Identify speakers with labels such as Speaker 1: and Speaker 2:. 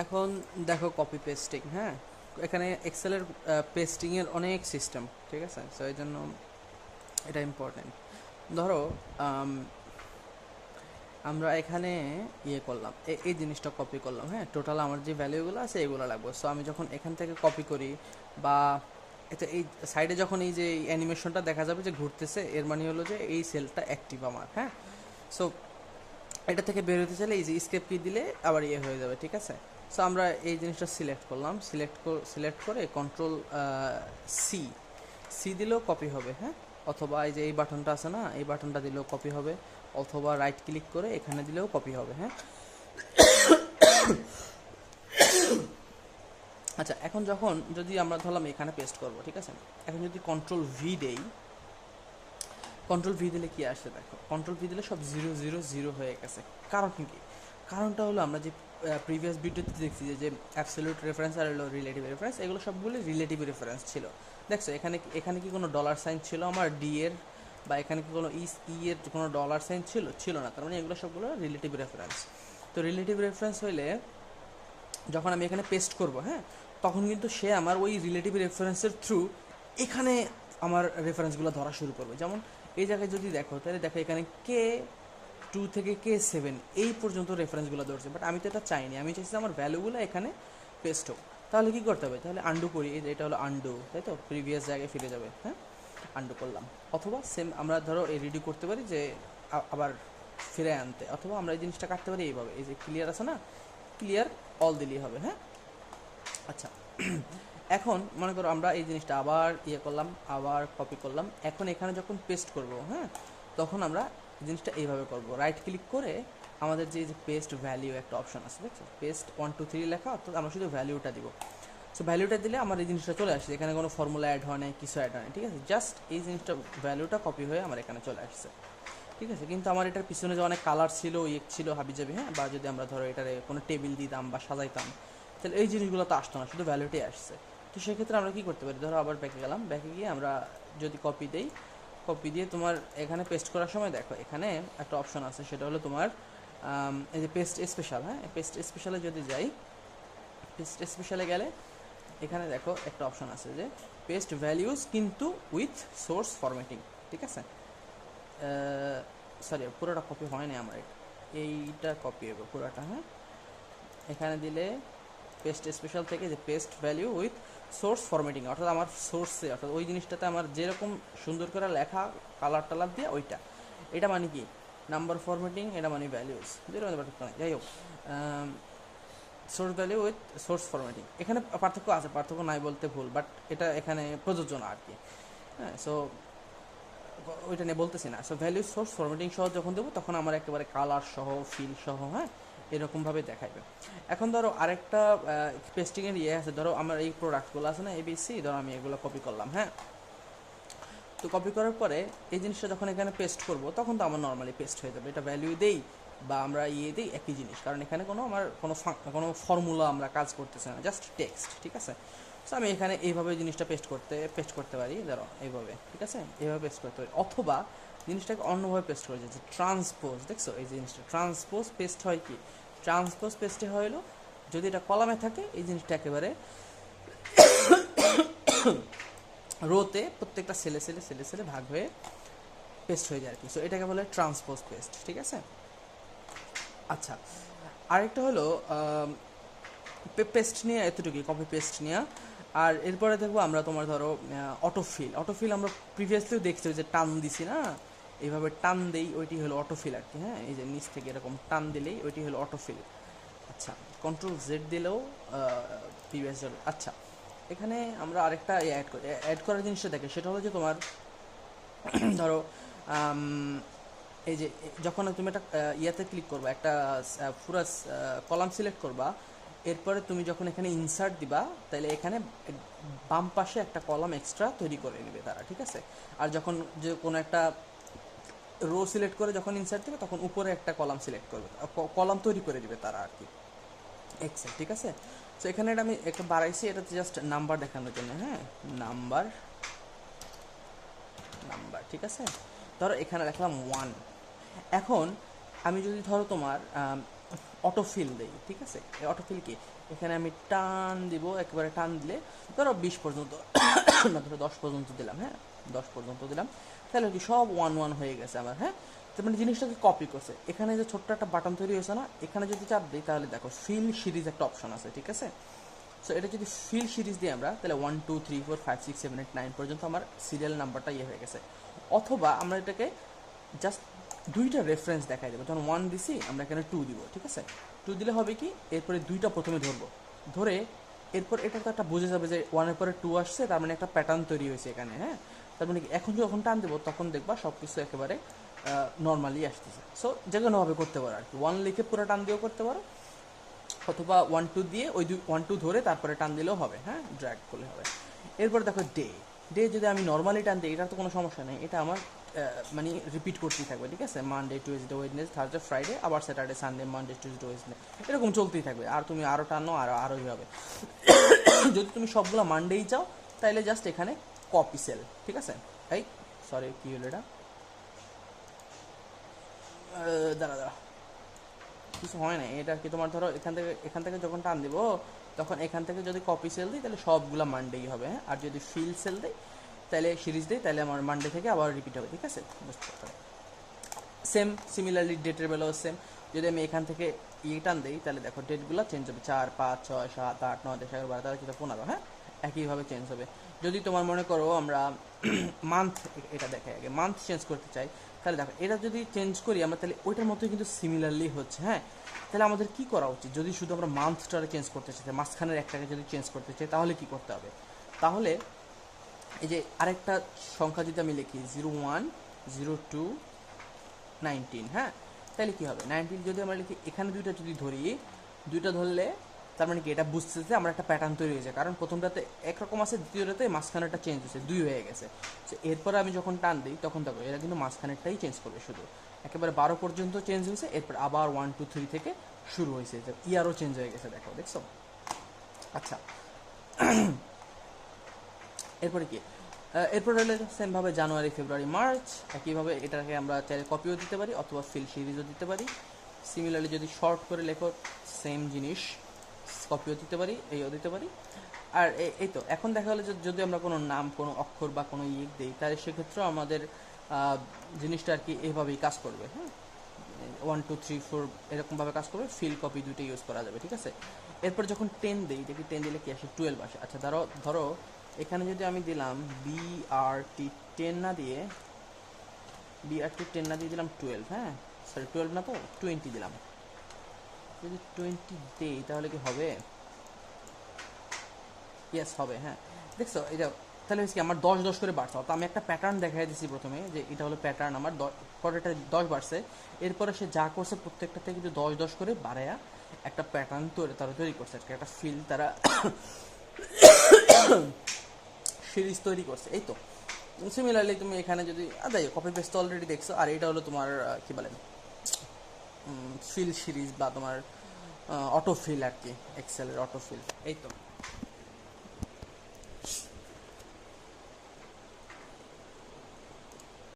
Speaker 1: এখন দেখো copy pasting হ্যাঁ? এখানে এক্সেলের পেস্টিংয়ের অনেক সিস্টেম ঠিক আছে? সো এই জন্য এটা ইম্পর্টেন্ট ধরো আমরা এখানে ইয়ে করলাম এই জিনিসটা কপি করলাম হ্যাঁ? টোটাল আমার যে ভ্যালুগুলো আছে, এগুলো লাগবে। সো আমি যখন এখান থেকে কপি করি, বা এটা এই সাইডে যখন এই যে অ্যানিমেশনটা দেখা যাবে যে ঘুরতেছে, এর মানে হলো যে এই সেলটা অ্যাক্টিভ আমার হ্যাঁ? সো এটা থেকে বের হতে চাইলে এই যে স্কেপ কি দিলে আবার ইয়ে হয়ে যাবে, ঠিক আছে? সো আমরা এই জিনিসটা সিলেক্ট করলাম। সিলেক্ট সিলেক্ট করে কন্ট্রোল সি সি দিলেও কপি হবে হ্যাঁ? অথবা এই যে এই বাটনটা আছে না, এই বাটনটা দিলেও কপি হবে। অথবা রাইট ক্লিক করে এখানে দিলেও কপি হবে হ্যাঁ? আচ্ছা এখন যখন যদি আমরা ধরলাম এখানে পেস্ট করব, ঠিক আছে? এখন যদি কন্ট্রোল ভি দেই কন্ট্রোল ভি দিলে কি আসে দেখো? কন্ট্রোল ভি দিলে সব জিরো জিরো জিরো হয়ে গেছে। কারণ কি? কারণটা হলো আমরা যে প্রিভিয়াস ভিডিওতে দেখছি যে- অ্যাবসলিউট রেফারেন্স আর হলো রিলেটিভ রেফারেন্স এগুলো সবগুলো রিলেটিভ রেফারেন্স ছিল। দেখছ, এখানে এখানে কি কোনো ডলার সাইন ছিল আমার? ডি এর বা এখানে কি কোনো ইস ই এর কোনো ডলার সাইন ছিল? ছিল না, তার মানে এগুলো সবগুলো রিলেটিভ রেফারেন্স তো রিলেটিভ রেফারেন্স হইলে যখন আমি এখানে পেস্ট করব হ্যাঁ তখন কিন্তু সে আমার ওই রিলেটিভ রেফারেন্সের থ্রু এখানে আমার রেফারেন্সগুলো ধরা শুরু করবে। যেমন, এই জায়গায় যদি দেখো, তাহলে দেখো এখানে কে টু থেকে কে সেভেন এই পর্যন্ত রেফারেন্সগুলো ধরছে বাট আমি তো এটা চাইনি। আমি চাইছি আমার ভ্যালুগুলো এখানে পেস্ট হোক। তাহলে কি করতে হবে? তাহলে আন্ডু করি এটা হলো আন্ডু তাই তো? প্রিভিয়াস জায়গায় ফিরে যাবে হ্যাঁ? আন্ডু করলাম। অথবা সেম আমরা ধরো এই রেডি করতে পারি যে আবার ফিরে আনতে। অথবা আমরা এই জিনিসটা কাটতে পারি এইভাবে। এই যে ক্লিয়ার আছে না? ক্লিয়ার অল দিলেই হবে হ্যাঁ? আচ্ছা। এখন মনে করো আমরা এই জিনিসটা আবার ইয়ে করলাম, আবার কপি করলাম। এখন এখানে যখন পেস্ট করব হ্যাঁ? তখন আমরা জিনিসটা এইভাবে করব। রাইট ক্লিক করে আমাদের যে পেস্ট ভ্যালিউ একটা অপশন আছে, দেখছ? পেস্ট ওয়ান টু থ্রি লেখা, অর্থাৎ আমরা শুধু ভ্যালিউটা দিব। সো ভ্যালিউটা দিলে আমার এই জিনিসটা চলে আসছে এখানে কোনো ফর্মুলা অ্যাড হয় নাই, কিছু অ্যাড হয় ঠিক আছে? জাস্ট এই জিনিসটা ভ্যালুটা কপি হয়ে আমার এখানে চলে আসছে। ঠিক আছে? কিন্তু আমার এটার পিছনে যে অনেক কালার ছিল ইয়ে ছিল হাবি হাবিজাবি হ্যাঁ? বা যদি আমরা ধরো এটারে কোনো টেবিল দিতাম বা সাজাইতাম, তাহলে এই জিনিসগুলো তো আসতো না, শুধু ভ্যালুটাই আসছে। তো সেক্ষেত্রে আমরা কী করতে পারি? ধরো আবার ব্যাকে গেলাম। ব্যাকে গিয়ে আমরা যদি কপি দেই কপি দিয়ে তোমার এখানে পেস্ট করার সময় দেখো, এখানে একটা অপশন আছে, সেটা হলো তোমার এই যে পেস্ট স্পেশাল হ্যাঁ? পেস্ট স্পেশালে যদি যাই পেস্ট স্পেশালে গেলে এখানে দেখো একটা অপশন আছে যে পেস্ট ভ্যালিউস কিন্তু উইথ সোর্স ফরম্যাটিং ঠিক আছে? সরি পুরোটা কপি হয় না আমার এইটা কপি হবে পুরোটা হ্যাঁ? এখানে দিলে পেস্ট স্পেশাল থেকে যে paste value with source formatting অর্থাৎ আমার সোর্সে অর্থাৎ ওই জিনিসটাতে আমার যেরকম সুন্দর করে লেখা কালার টালার দিয়ে ওইটা। এটা মানে কি? নাম্বার ফরম্যাটিং এটা মানে ভ্যালিউস মধ্যে পার্থক্য নেই যাই হোক source value with source formatting এখানে পার্থক্য আছে, পার্থক্য নাই বলতে ভুল বাট এটা এখানে প্রযোজ্য না আর কি হ্যাঁ সো ওইটা নিয়ে বলতেছি না। সো ভ্যালিউ সোর্স ফরম্যাটিং সহ যখন দেবো, তখন আমার একেবারে কালার সহ ফিল সহ হ্যাঁ এরকমভাবে দেখাইবে। এখন ধরো আরেকটা পেস্টিংয়ের ইয়ে আছে, ধরো আমার এই প্রোডাক্টগুলো আছে না এবিসি ধরো আমি এগুলো কপি করলাম হ্যাঁ? তো কপি করার পরে এই জিনিসটা যখন এখানে পেস্ট করব, তখন তো আমার নর্মালি পেস্ট হয়ে যাবে। এটা ভ্যালু দেই বা আমরা ইয়ে দিই একই জিনিস, কারণ এখানে কোনো আমার কোনো কোনো ফর্মুলা আমরা কাজ করতেছি না জাস্ট টেক্সট ঠিক আছে? সো আমি এখানে এইভাবে জিনিসটা পেস্ট করতে পেস্ট করতে পারি, ধরো এইভাবে, ঠিক আছে? এইভাবে পেস্ট করতে পারি। অথবা জিনিসটাকে অন্যভাবে পেস্ট করে যাচ্ছে ট্রান্সপোজ দেখছ? এই জিনিসটা ট্রান্সপোজ পেস্ট হয় কি? ট্রান্সপোজ পেস্টে হলো যদি এটা কলামে থাকে, এই জিনিসটা একেবারে রোতে প্রত্যেকটা সেলে সেলে সেলে সেলে ভাগ হয়ে পেস্ট হয়ে যায় আর কি। সো এটাকে বলে ট্রান্সপোজ পেস্ট ঠিক আছে? আচ্ছা আরেকটা হলো পেস্ট নিয়ে, এতটুকুই কপি পেস্ট নিয়ে। আর এরপরে দেখব আমরা তোমার ধরো অটোফিল অটোফিল আমরা প্রিভিয়াসলিও দেখছি যে টান দিছি না? এইভাবে টান দেই, ওইটি হলো অটোফিল আর কি হ্যাঁ? এই যে নিচ থেকে এরকম টান দিলেই ওইটি হলো অটোফিল আচ্ছা কন্ট্রোল জেড দিলেও প্রিভিয়াস আচ্ছা এখানে আমরা আরেকটা অ্যাড করি। অ্যাড করার জিনিসটা দেখে, সেটা হলো যে তোমার, ধরো এই যে, যখন তুমি একটা ইয়াতে ক্লিক করবা, একটা পুরো কলাম সিলেক্ট করবা, এরপরে তুমি যখন এখানে ইনসার্ট দিবা, তাহলে এখানে বাম পাশে একটা কলাম এক্সট্রা তৈরি করে নেবে তারা, ঠিক আছে? আর যখন যে কোনো একটা রো সিলেক্ট করে যখন ইনসার্ট দিবে তখন উপরে একটা কলাম সিলেক্ট করবে। কলাম তৈরি করে দিবে তারা আর কি। এক্সেল ঠিক আছে? তো এখানে এটা আমি একটা বাড়াইছি এটা জাস্ট নাম্বার দেখানোর জন্য হ্যাঁ? নাম্বার নাম্বার ঠিক আছে? ধরো এখানে রাখলাম ওয়ান এখন আমি যদি ধরো তোমার আম, অটো ফিল দেই ঠিক আছে? এই অটো ফিল কি? এখানে আমি টান দিব একেবারে টান দিলে ধরো বিশ পর্যন্ত না ধরো দশ পর্যন্ত দিলাম হ্যাঁ? দশ পর্যন্ত দিলাম। তাহলে কি সব ওয়ান ওয়ান হয়ে গেছে আমার হ্যাঁ? মানে জিনিসটাকে কপি করছে। এখানে যে ছোট্ট একটা বাটন তৈরি হয়েছে না, এখানে যদি চাপ দিই তাহলে দেখো ফিল সিরিজ একটা অপশন আছে, ঠিক আছে? সো এটা যদি ফিল সিরিজ দিই আমরা, তাহলে one two three four five six seven eight nine পর্যন্ত আমার সিরিয়াল নাম্বারটা ইয়ে হয়ে গেছে। অথবা আমরা এটাকে জাস্ট দুইটা রেফারেন্স দেখাই দেবো। যখন ওয়ান দিছি, আমরা এখানে টু দিব, ঠিক আছে? টু দিলে হবে কি, এরপরে দুইটা প্রথমে ধরবো। ধরে এরপর এটা তো একটা বুঝে যাবে যে ওয়ানের পরে টু আসছে, তার মানে একটা প্যাটার্ন তৈরি হয়েছে এখানে হ্যাঁ? তার মানে কি, এখন যখন টান দেবো, তখন দেখবা সব কিছু একেবারে নর্মালি আসতেছে। সো যে কোনোভাবে করতে পারো আর কি। ওয়ান লিখে পুরো টান দিয়েও করতে পারো। অথবা ওয়ান টু দিয়ে ওই দুই ওয়ান টু ধরে তারপরে টান দিলেও হবে হ্যাঁ? ড্র্যাগ করলে হবে। এরপর দেখো ডে ডে যদি আমি নর্মালি টান দিই, এটার তো কোনো সমস্যা নেই। এটা আমার মানে রিপিট করতেই থাকবে, ঠিক আছে? Monday Tuesday Wednesday Thursday Friday আবার Saturday Sunday Monday Tuesday Wednesday এরকম চলতেই থাকবে। আর তুমি আরও টানো, আর আরোই হবে। যদি তুমি সবগুলো মানডেই চাও তাহলে জাস্ট এখানে কপি সেল ঠিক আছে? এই সরি কি হলো এটা? দাঁড়া দাঁড়া। কিছু হয় না এটা কি তোমার ধরো এখান থেকে এখান থেকে যখন টান দিব, তখন এখান থেকে যদি কপি সেল দিই, তাহলে সবগুলা মানডেই হবে হ্যাঁ? আর যদি ফিল সেল দিই, তাহলে সিরিজ দিই, তাহলে আমার মানডে থেকে আবার রিপিট হবে, ঠিক আছে? বুঝতে সেম সিমিলারলি ডেটের বেলাও সেম যদি আমি এখান থেকে ইয়ে টান দিই, তাহলে দেখো ডেটগুলো চেঞ্জ হবে। চার, পাঁচ, ছয়, সাত, আট, নয়, দশ, এগারো, বারো, তেরো, চোদ্দ, পনেরো হ্যাঁ? একইভাবে চেঞ্জ হবে। যদি তোমার মনে করো আমরা মান্থ এটা দেখে আগে মান্থ চেঞ্জ করতে চাই, তাহলে দেখো, এটা যদি চেঞ্জ করি আমরা তাহলে ওইটার মতোই কিন্তু সিমিলারলি হচ্ছে হ্যাঁ? তাহলে আমাদের কি করা উচিত? যদি শুধু আমরা মান্থটারে চেঞ্জ করতে চাই মাঝখানের একটাকে যদি চেঞ্জ করতে চাই, তাহলে কি করতে হবে? তাহলে এই যে আরেকটা সংখ্যা যদি আমি লিখি zero one zero two nineteen হ্যাঁ? তাহলে কি হবে? নাইনটিন যদি আমরা লিখি, এখানে দুইটা যদি ধরি, দুইটা ধরলে তার মানে কি, এটা বুঝতেছে আমার একটা প্যাটার্ন তৈরি হয়েছে। কারণ প্রথমটাতে একরকম আছে, দ্বিতীয়টাতে মাঝখানেরটা চেঞ্জ হয়েছে, দুই হয়ে গেছে। তো এরপরে আমি যখন টান দিই, তখন দেখো, এরা কিন্তু মাঝখানেরটাই চেঞ্জ করবে শুধু। একেবারে বারো পর্যন্ত চেঞ্জ হয়েছে, এরপর আবার ওয়ান টু থ্রি থেকে শুরু হয়েছে। ইয়ারও চেঞ্জ হয়ে গেছে, দেখো, দেখছ? আচ্ছা। এরপরে কি? এরপর হলে সেমভাবে জানুয়ারি, ফেব্রুয়ারি, মার্চ। একইভাবে এটাকে আমরা চাইলে কপিও দিতে পারি, অথবা ফিল সিরিজও দিতে পারি। সিমিলারলি যদি শর্ট করে লেখো সেম জিনিস। কপিও দিতে পারি এইও দিতে পারি। আর এই তো, এখন দেখা গেলো যদি আমরা কোনো নাম, কোনো অক্ষর বা কোনো ইয়ে দিই, তাহলে সেক্ষেত্রেও আমাদের জিনিসটা আর কি এইভাবেই কাজ করবে হ্যাঁ? ওয়ান টু থ্রি ফোর এরকমভাবে কাজ করবে ফিল কপি দুইটা ইউজ করা যাবে, ঠিক আছে? এরপর যখন টেন দিই, দেখি টেন দিলে কি আসে? টুয়েলভ আসে। আচ্ছা ধরো ধরো, এখানে যদি আমি দিলাম বি আর টি টেন না দিয়ে বি আর টি টেন না দিয়ে দিলাম টুয়েলভ হ্যাঁ? সরি টুয়েলভ না তো টোয়েন্টি দিলাম। যদি টোয়েন্টি দেই, তাহলে কি হবে? ইয়েস হবে হ্যাঁ। দেখছ এটা তাহলে হচ্ছে কি, আমার দশ দশ করে বাড়ছে। তো আমি একটা প্যাটার্ন দেখাই দিছি প্রথমে, যে এটা হলো প্যাটার্ন আমার পরেরটা দশ বাড়ছে। এরপরে সে যা করছে প্রত্যেকটাতে কিন্তু দশ দশ করে বাড়ায়া একটা প্যাটার্ন তৈরি, তারা তৈরি করছে আর একটা ফিল তারা সিরিজ তৈরি করছে, এই তো। সিমিলারলি তুমি এখানে যদি যাই কপি পেস্ট অলরেডি দেখছ, আর এটা হলো তোমার কি বলেন ফিল সিরিজ বা তোমার অটোফিল আর কি এক্সেলের অটোফিল এই তো।